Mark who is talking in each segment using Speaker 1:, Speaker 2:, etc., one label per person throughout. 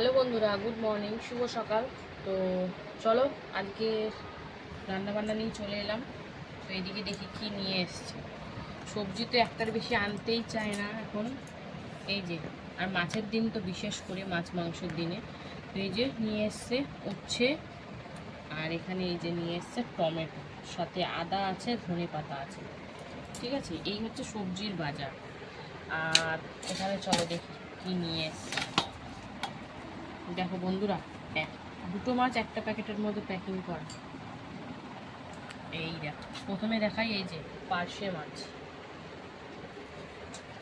Speaker 1: Hello বন্ধুরা, good morning, শুভ সকাল। তো চলো, আজকে রান্না বান্না নিয়ে চলে এলাম। তো এইদিকে দেখি কি নিয়ে এসছে। সবজি তো একটার বেশি আনতেই চায় না এখন। এই যে, আর মাছের দিন তো বিশেষ করে মাছ মাংসের দিনে তো এই যে নিয়ে এসছে উচ্ছে, আর এখানে এই যে নিয়ে এসছে টমেটো। সাথে আদা আছে, ধনে পাতা আছে। ঠিক আছে? এই হচ্ছে সবজির বাজার। আর এখানে চলো দেখি কি নিয়ে এসছে। দেখো বন্ধুরা এক দুটো মাছ একটা প্যাকেটের মধ্যে প্যাকিং করা। এই দেখো, প্রথমে দেখাই এই যে পার্শে মাছ।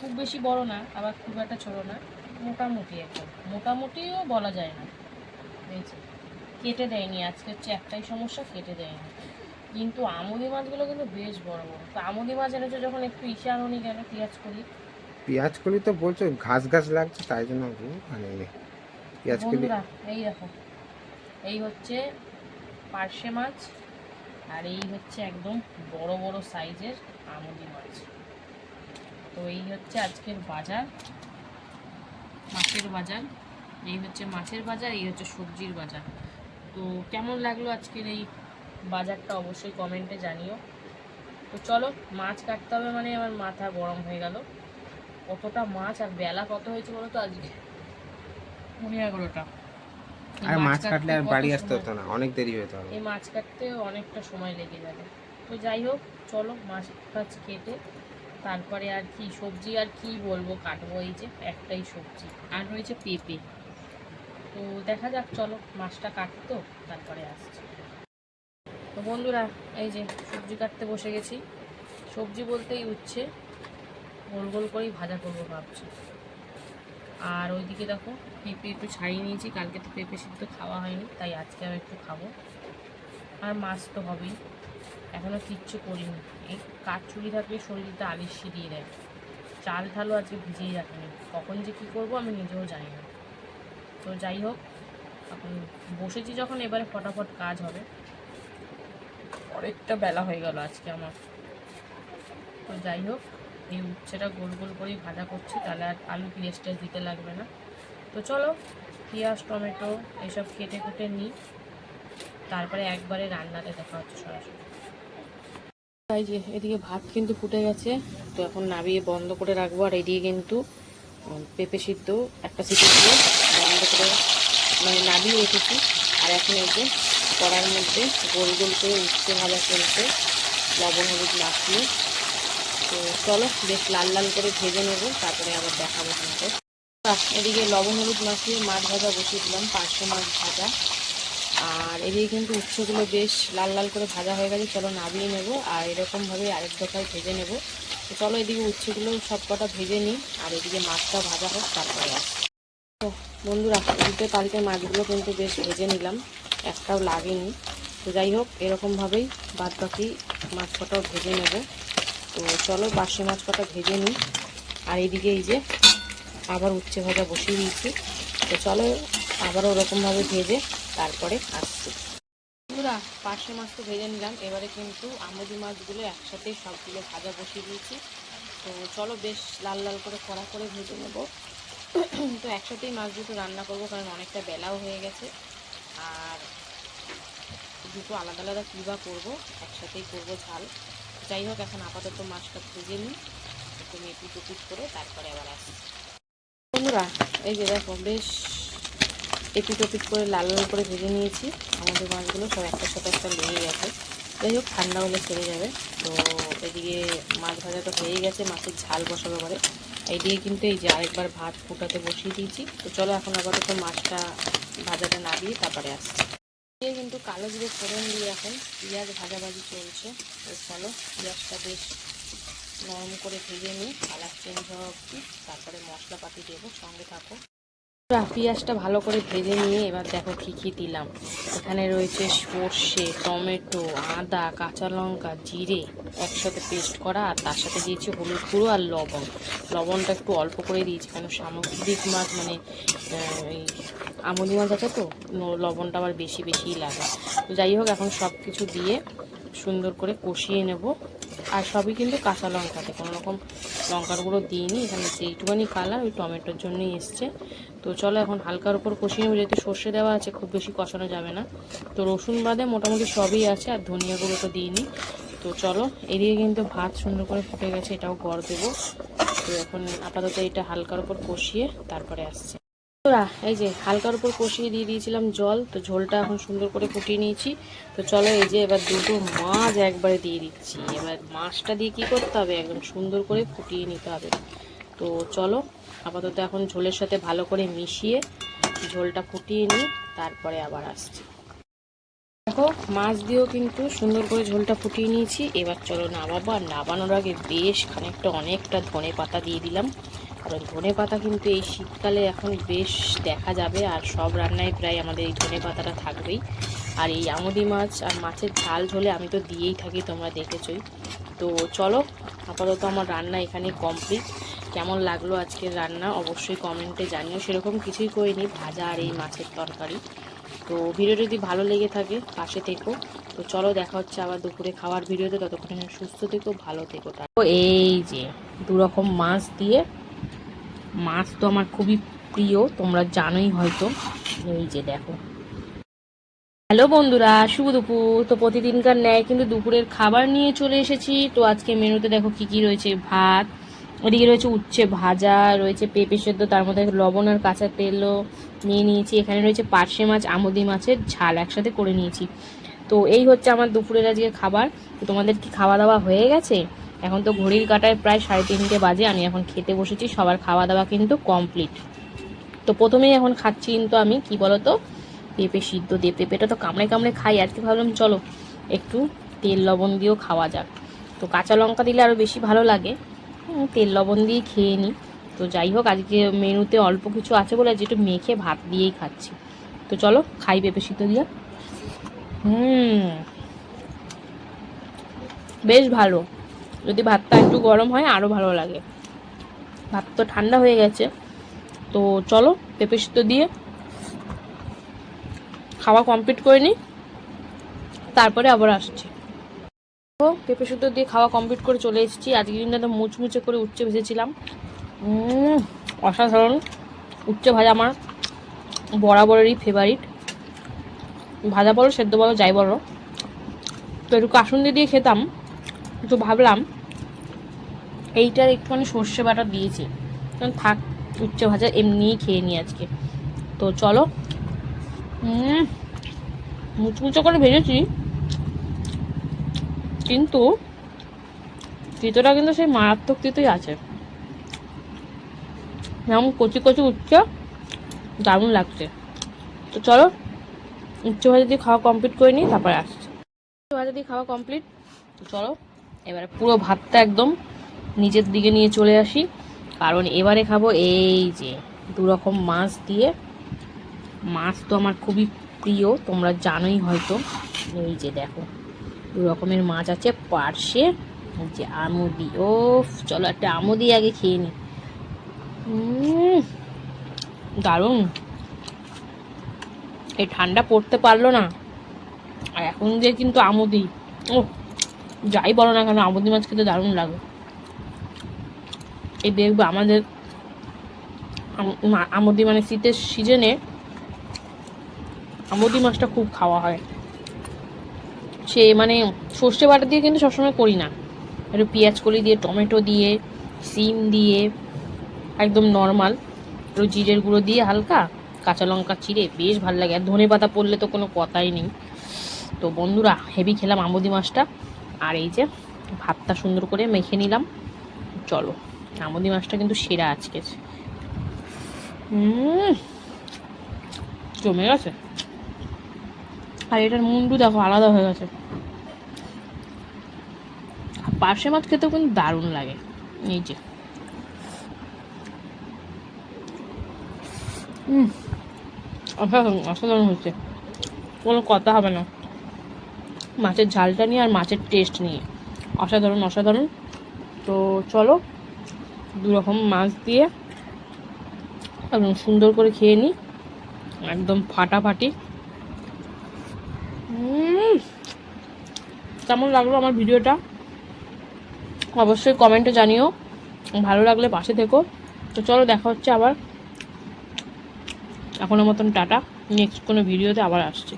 Speaker 1: খুব বেশি বড় না, আবার খুব একটা ছোট না, মোটামুটি একদম। মোটামুটিও বলা যায় না। এই যে, কেটে দেয়নি, আজকে হচ্ছে একটাই সমস্যা, কেটে দেয়নি। কিন্তু আমুদি মাছগুলো কিন্তু বেশ বড় বড়। তো আমুদি মাছ এনেছো যখন একটু আনুনি কেন, পেঁয়াজ করি
Speaker 2: পেঁয়াজ কলি তো বলছো, ঘাস ঘাস লাগছে, তাই জন্য মানে পেঁয়াজ
Speaker 1: এই দেখো। এই হচ্ছে পার্শে মাছ আর এই হচ্ছে একদম বড় বড় সাইজের আমুদি মাছ। তো এই হচ্ছে আজকের বাজার, মাছের বাজার। এই হচ্ছে মাছের বাজার, এই হচ্ছে সবজির বাজার। তো কেমন লাগল আজকের এই বাজারটা অবশ্যই কমেন্টে জানিও। তো চলো, মাছ কাটতে হবে মানে আমার মাথা গরম হয়ে গেল। কতটা মাছ আর বেলা কত হয়েছে বলো তো আজকে? এগারোটা।
Speaker 2: আর মাছ কাটলে আর বাড়ি আসতে হতো না অনেক দেরি হতো
Speaker 1: এই মাছ কাটতে অনেকটা সময় লেগে যাবে। তো যাই হোক চলো মাছ টাছ কেটে তারপরে আর কি সবজি আর কি বলব কাটবো এই যে একটাই সবজি। আর রয়েছে পেঁপে। তো দেখা যাক চলো মাছটা কাটতো তারপরে আসছি। তো বন্ধুরা এই যে সবজি কাটতে বসে গেছি। সবজি বলতেই উচ্ছে। গোল গোল করেই ভাজা করব ভাবছি। আর ওইদিকে দেখো, পেঁপে একটু ছাড়িয়ে নিয়েছি, কালকে তো পেঁপে সিদ্ধ খাওয়া হয়নি, তাই আজকে আমি একটু খাব। আর মাছ তো হবেই এখনও কিচ্ছু করিনি। এই কাঠ চুরি থাকলে শরীরটা আলিশি দিয়ে দেয়। চাল ঠালও আজকে ভিজিয়ে রাখিনি। কখন যে কী করব আমি নিজেও জানি না। তো যাই হোক, এখন বসেছি যখন, এবারে ফটাফট কাজ হবে। অনেকটা বেলা হয়ে গেল আজকে আমার। তো যাই হোক এই উচ্ছেটা গোল গোল করেই ভাজা করছি, তাহলে আর আলু পেঁয়াজ দিতে লাগবে না। তো চলো, পেঁয়াজ, টমেটো এসব কেটে কুটে নিই, তারপরে একবারে রান্নাতে দেখা হচ্ছে সরাসরি। তাই যে, এদিকে ভাত কিন্তু ফুটে গেছে, তো এখন নাবিয়ে বন্ধ করে রাখব, আর এদিকে কিন্তু পেঁপে সিদ্ধ, একটা সিটি দিয়ে বন্ধ করে মানে নাবিয়ে রেখেছি। আর এখন এই যে কড়ার মধ্যে গোল গোল করে উঠতে ভাজা চলছে লবণ হলুদ মাখিয়ে তো চলো বেশ লাল লাল করে ভেজে নেব, তারপরে আবার দেখাবো তোমাকে এদিকে লবণ হলুদ মাখিয়ে মাছ ভাজা বসিয়ে দিলাম পাঁচশো মাছ ভাজা। আর এদিকে কিন্তু উচ্ছেগুলো বেশ লাল লাল করে ভাজা হয়ে গেছে, চলো নাবিয়ে নেব, আর এরকমভাবে আরেক দফায় ভেজে নেব। তো চলো এদিকে উচ্ছেগুলো সব কটা ভেজে নিই, আর এদিকে মাছটা ভাজা হোক, তারপরে তো বন্ধুরা এদিকে কালকে মাছগুলো কিন্তু বেশ ভেজে নিলাম, একটাও লাগেনি। তো যাই হোক, এরকমভাবেই বাদ বাকি মাছ কটাও ভেজে নেব। তো চলো বাসি মাছ কটা ভেজে নিই। আর এইদিকে এই যে আবার উচ্ছে ভাজা বসিয়ে দিয়েছি। তো চলো আবারও ওরকমভাবে ভেজে তারপরে আসছি। বন্ধুরা পার্শে মাছ তো ভেজে নিলাম। এবারে কিন্তু আমুদি মাছগুলো একসাথে সবগুলো ভাজা বসিয়ে দিয়েছি। তো চলো বেশ লাল লাল করে কড়া করে ভেজে নেব। তো একসাথেই মাছ দুটো রান্না করব, কারণ অনেকটা বেলাও হয়ে গেছে। আর দুটো আলাদা আলাদা কী বা করব, একসাথেই করব ঝাল। যাই হোক, এখন আপাতত মাছটা ভেজে নিই। একটু টুপিট করে তারপরে আবার আসছি। বন্ধুরা, এই যে দেখো, বেশ এপিট ওপিট করে লাল লাল করে ভেজে নিয়েছি। আমাদের মাছগুলো সব একটা সাথে একটা লেগে গেছে। যাই হোক, ঠান্ডা হলে ছেড়ে যাবে। তো এদিকে মাছ ভাজা তো হয়ে গেছে, মাছের ঝাল বসাবে পরে এইদিকে কিন্তু এই যে আরেকবার ভাত ফুটাতে বসিয়ে দিয়েছি। তো চলো এখন আপাতত মাছটা ভাজাটা নাবিয়ে তারপরে আসছি। দিয়ে কিন্তু কালো জিরে ফোড়ন দিয়ে এখন পেঁয়াজ ভাজাভাজি চলছে। এর চলো, পেঁয়াজটা বেশ নরম করে ভেজে নিই। কালার চেঞ্জ হওয়া অবধি। তারপরে মশলাপাতি দেবো, সঙ্গে থাকো। পেঁয়াজটা ভালো করে ভেজে নিয়ে এবার দেখো কী কী দিলাম। এখানে রয়েছে সর্ষে, টমেটো, আদা, কাঁচা লঙ্কা, জিরে একসাথে পেস্ট করা আর তার সাথে দিয়েছি হলুদ গুঁড়ো আর লবণ। লবণটা একটু অল্প করে দিয়েছি কারণ সামুদ্রিক মাছ মানে এই আমুদি মাছ আছে তো লবণটা আবার বেশি বেশিই লাগে। তো যাই হোক, এখন সব কিছু দিয়ে সুন্দর করে কষিয়ে নেব। আর সবই কিন্তু কাঁচা লঙ্কাতে। কোনো রকম লঙ্কার গুঁড়ো দিইনি, এখানে যেইটুখানি কালার ওই টমেটোর জন্যই এসছে। তো চলো এখন হালকার উপর কষিয়ে নেব, যেহেতু সর্ষে দেওয়া আছে, খুব বেশি কষানো যাবে না। তো রসুন বাদে মোটামুটি সবই আছে, আর ধনিয়া গুঁড়ো তো দিইনি। তো চলো, এদিকে কিন্তু ভাত সুন্দর করে ফুটে গেছে, এটাও গড় দেবো। তো এখন আপাতত এটা হালকার উপর কষিয়ে তারপরে আসছে। বন্ধুরা, এই যে হালকার উপর কষিয়ে দিয়ে দিয়েছিলাম জল তো ঝোলটা এখন সুন্দর করে ফুটিয়ে নিয়েছি। তো চলো এই যে এবার দুটো মাছ একবারে দিয়ে দিচ্ছি। এবার মাছটা দিয়ে কি করতে হবে? একদম সুন্দর করে ফুটিয়ে নিতে হবে। তো চলো আপাতত এখন ঝোলের সাথে ভালো করে মিশিয়ে ঝোলটা ফুটিয়ে নিই তারপরে আবার আসছি। দেখো মাছ দিয়েও কিন্তু সুন্দর করে ঝোলটা ফুটিয়ে নিয়েছি। এবার চলো নামাবো। আর নামানোর আগে বেশ খানিকটা অনেকটা ধনে পাতা দিয়ে দিলাম। কারণ ধনে পাতা কিন্তু এই শীতকালে এখন বেশ দেখা যাবে, আর সব রান্নায় প্রায় আমাদের এই ধনে পাতাটা থাকবেই। আর এই আমুদি মাছ আর মাছের ঝাল ঝোলে আমি তো দিয়েই থাকি, তোমরা দেখেছই। তো চলো, আপাতত আমার রান্না এখানে কমপ্লিট কেমন লাগল আজকের রান্না অবশ্যই কমেন্টে জানিও। সেরকম কিছুই করিনি, ভাজা আর এই মাছের তরকারি। তো ভিডিও যদি ভালো লেগে থাকে, পাশে থেকো। তো চলো, দেখা হচ্ছে আবার দুপুরে খাওয়ার ভিডিওতে। ততক্ষণ সুস্থ থেকো, ভালো থেকো। তো এই যে দু রকম মাছ দিয়ে মাছ তো আমার খুবই প্রিয়, তোমরা জানোই হয়তো। এই যে দেখো। হ্যালো বন্ধুরা, শুভ দুপুর। তো প্রতিদিনকার ন্যায় কিন্তু দুপুরের খাবার নিয়ে চলে এসেছি। তো আজকে মেনুতে দেখো কি কি রয়েছে? ভাত ওদিকে রয়েছে উচ্ছে ভাজা, রয়েছে পেঁপে সেদ্ধ, তার মধ্যে লবণ আর কাঁচা তেলও নিয়ে নিয়েছি। এখানে রয়েছে পার্শে মাছ, আমুদি মাছের ঝাল একসাথে করে নিয়েছি। তো এই হচ্ছে আমার দুপুরের আজকে খাবার। তো তোমাদের কি খাওয়া দাওয়া হয়ে গেছে? এখন তো ঘড়ির কাটায় প্রায় সাড়ে তিনটে বাজে, আমি এখন খেতে বসেছি, সবার খাওয়া দাওয়া কিন্তু কমপ্লিট। তো প্রথমেই এখন খাচ্ছি কিন্তু আমি, কি বলতো? পেঁপে সিদ্ধ দিয়ে, পেঁপেটা তো কামড়ে কামড়ে খাই, আজকে ভাবলাম চলো, একটু তেল লবণ দিয়েও খাওয়া যাক। তো কাঁচা লঙ্কা দিলে আরও বেশি ভালো লাগে। তেল লবণ দিয়ে খেয়ে নিই তো যাই হোক, আজকে মেনুতে অল্প কিছু আছে বলে একটু মেখে ভাত দিয়েই খাচ্ছি। তো চলো, খাই পেঁপে সিদ্ধ দিয়ে। হুম, বেশ ভালো। যদি ভাতটা একটু গরম হয় আরও ভালো লাগে। ভাত তো ঠান্ডা হয়ে গেছে। তো চলো, পেঁপে সিদ্ধ দিয়ে খাওয়া কমপ্লিট করে নিই। তারপরে আবার আসছি। তো পেঁপে সুতো দিয়ে খাওয়া কমপ্লিট করে চলে এসেছি। আজকে কিন্তু একদম মুচমুচে করে উচ্ছে ভেজেছিলাম। অসাধারণ উচ্ছে ভাজা আমার বরাবরেরই ফেভারিট ভাজা বলো, সেদ্ধ বলো, যাই বলো। তো একটু কাসুন্দি দিয়ে খেতাম। তো ভাবলাম এইটার একটুখানি সর্ষে বাটা দিয়েছি। কারণ থাক, উচ্ছে ভাজা এমনিই খেয়ে নিই আজকে। তো চলো। মুচমুচো করে ভেজেছি। কিন্তু তিতোটা কিন্তু সেই মারাত্মক তিতোই আছে। যেমন কচি কচি উচ্ছে, দারুণ লাগছে। তো চলো উচ্চ ভাজা দিয়ে খাওয়া কমপ্লিট করে নিই, তারপরে আসছি। উচ্চ ভাজা দিয়ে খাওয়া কমপ্লিট তো চলো। এবারে পুরো ভাতটা একদম নিচের দিকে নিয়ে চলে আসি। কারণ এবারে খাব এই যে দু রকম মাছ দিয়ে। মাছ তো আমার খুবই প্রিয়, তোমরা জানোই হয়তো। এই যে দেখো দু রকমের মাছ আছে, পার্শে যে আমুদি ও চলো একটা আমুদি আগে খেয়ে নি। দারুণ। এই ঠান্ডা পড়তে পারল না। আর এখন যে কিন্তু আমুদি ও যাই বলো না কেন আমুদি মাছ খেতে দারুণ লাগে। এই দেখবে আমাদের আমুদি মানে শীতের সিজনে আমদি মাছটা খুব খাওয়া হয়। সে মানে সর্ষে বাটা দিয়ে কিন্তু সবসময় করি না। একটু পেঁয়াজ কলি দিয়ে, টমেটো দিয়ে, সিম দিয়ে, একদম নর্মাল একটু জিরের গুঁড়ো দিয়ে হালকা কাঁচা লঙ্কা চিড়ে, বেশ ভালো লাগে। আর ধনে পাতা পড়লে তো কোনো কথাই নেই। তো বন্ধুরা, হেভি খেলাম আমদি মাছটা। আর এই যে ভাতটা সুন্দর করে মেখে নিলাম চলো আমুদি মাছটা কিন্তু সেরা আজকে জমে গেছে আর এটার মুন্ডু দেখো আলাদা হয়ে গেছে পার্শে মাছ খেতেও কিন্তু দারুণ লাগে এই যে অসাধারণ অসাধারণ হচ্ছে কোনো কথা হবে না মাছের ঝালটা নিয়ে আর মাছের টেস্ট নিয়ে। অসাধারণ অসাধারণ। তো চলো দু রকম মাছ দিয়ে একদম সুন্দর করে খেয়ে নিই একদম ফাটাফাটি। কেমন লাগল আমার ভিডিওটা? অবশ্যই কমেন্টে জানিও। ভালো লাগলে পাশে থেকো। তো চলো, দেখা হচ্ছে আবার। এখনও মতন টাটা। নেক্সট কোনো ভিডিওতে আবার আসছি।